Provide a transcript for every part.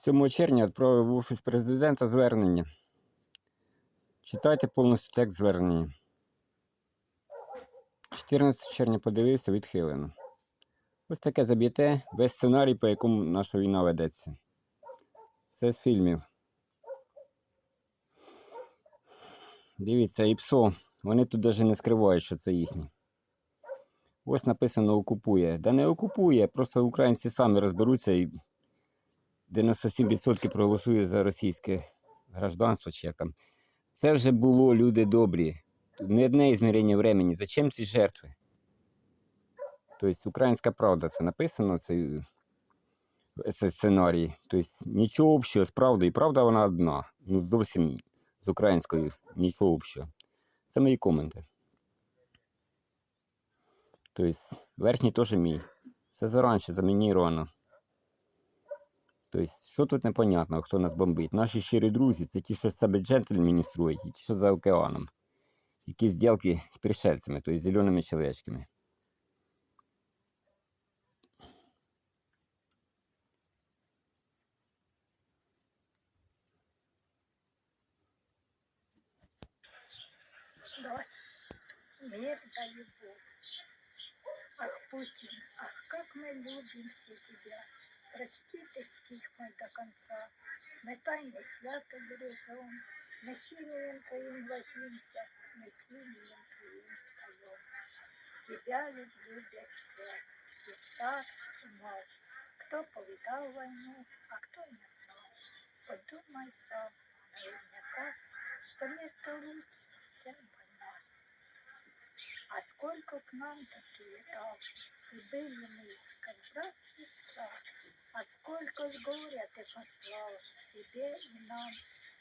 7 червня відправив в офіс президента звернення. Читайте повністю текст звернення. 14 червня подивився, відхилено. Ось таке заб'єте весь сценарій, по якому наша війна ведеться. Це з фільмів. Дивіться, і ПСО. Вони тут навіть не скривають, що це їхнє. Ось написано окупує. Да не окупує, просто українці самі розберуться і 97% проголосує за російське гражданство чи як там. Це вже було люди добрі. Не одне ізмірення времени. Зачем ці жертви? Тобто українська правда це написано, цей сценарій. Тобто нічого общого з правдою. І правда вона одна. Ну зовсім з українською нічого общого. Це мої коменти. Тобто верхній теж мій. Це заранше замініровано. Тобто, що тут непонятно, хто нас бомбить? Наші щирі друзі це ті, що з себе джентльмені строять, і ті, що за океаном. Які зділки з пришельцями, тобто зеленими чоловічками. Мир да любовь. Ах, Путин, ах, как мы любим все тебя Прочти ты стих мой до конца. Мы тайны свято бережем. Мы силием твоим ложимся, мы силием твоим встаем. Тебя ведь любят все, и стар, и мал. Кто повидал войну, а кто не знал. Подумай сам, наверняка, что мир-то лучше, чем война. А сколько к нам-то прилетал, и были мы, как брат и сестра. А сколько с горя ты послал себе и нам,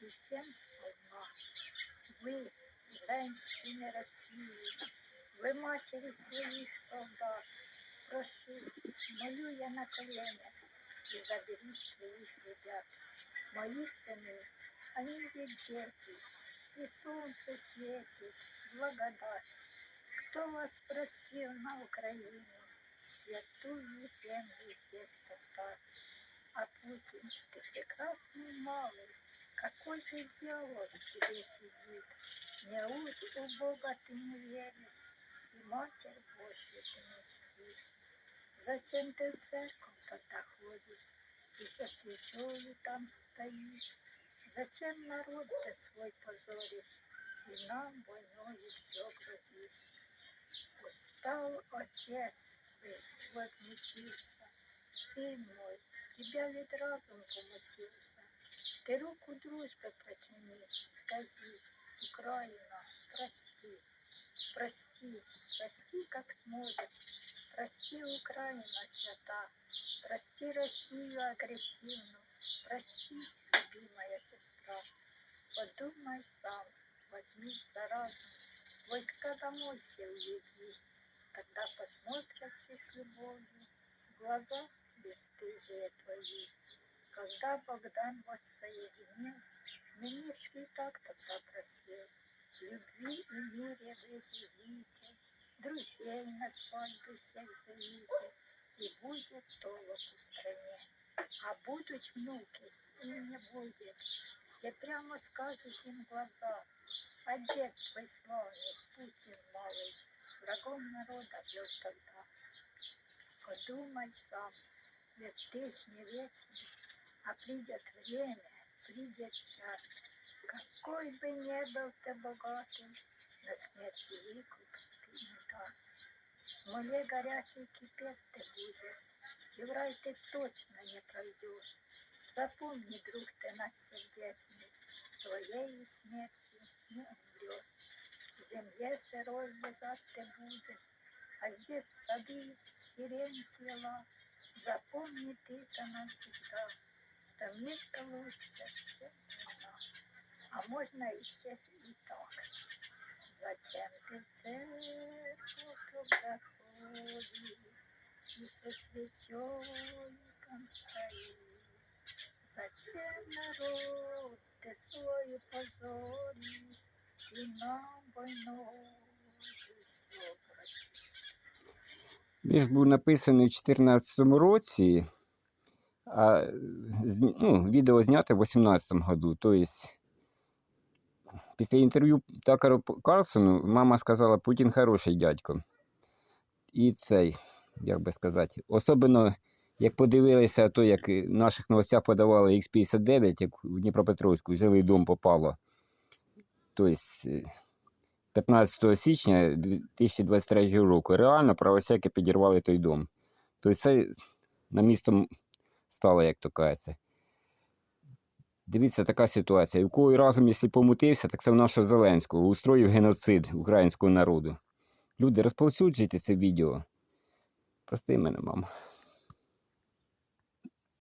и всем сполна. Вы, женщины России, вы матери своих солдат, прошу, молю я на коленях, и забери своих ребят. Мои сыны, они ведь дети, и солнце светит, благодать. Кто вас просил на Украину, святую землю здесь топтать? А Путин, ты прекрасный малый, какой же дьявол в тебе сидит? Неужто у Бога ты не веришь, и Матерь Божью ты не чтишь? Зачем ты в церковь тогда ходишь, и со свечою там стоишь? Зачем народ ты свой позоришь, и нам войною все грозишь? Устал отец, возмутился, сын мой, тебя ведь разум помутился. Ты руку дружбы протяни, скажи, Украина, прости, прости, прости, как сможешь. Прости, Украина свята, прости Россию агрессивную, прости, любимая сестра. Подумай сам, возьми за разум, войска домой все уведи, Тогда посмотрят все с любовью глаза бесстыжие твои. Когда Богдан вас соединил, Хмельницкий так тогда просил. Любви и мире вы живите, Друзей на свадьбу всех зовите, И будет толок в стране. А будут внуки, им не будет, Все прямо скажут им глаза, А дед твой славный, Путин малый, Врагом народа бьет тогда. Подумай сам, ведь ты не вечный, а придет время, придет час. Какой бы не был ты богатым, на смерти выкуп ты не дашь. В смоле горячей кипеть ты будешь, и в рай ты точно не пройдешь. Запомни, друг ты наш сердечный, своей смертью не умрешь. В земле сырой лежать ты будешь, а здесь сады, сирень цвела. Запомни ты-то навсегда, что мир-то лучше, чем война. А можно исчезнуть и так. Зачем ты в церковь туда ходишь и со свечой стоишь? Зачем народ ты свой позоришь и простишь? Вірш був написаний у 2014 році, А ну, відео зняте в 18-му году. Тобто, після інтерв'ю Такеру П- Карлсону мама сказала, Путін хороший дядько. І цей, як би сказати, особливо як подивилися, то як в наших новостях подавали X59, як в Дніпропетровську жилий дом попало. Тобто 15 січня 2023 року. Реально правосеки підірвали той дом. Тобто це на місто стало, як то кажеться. Дивіться, така ситуація. У кого разом, якщо помутився, так це в нашого Зеленського. Устроїв геноцид українського народу. Люди, розповсюджуйте це відео. Прости мене, мама.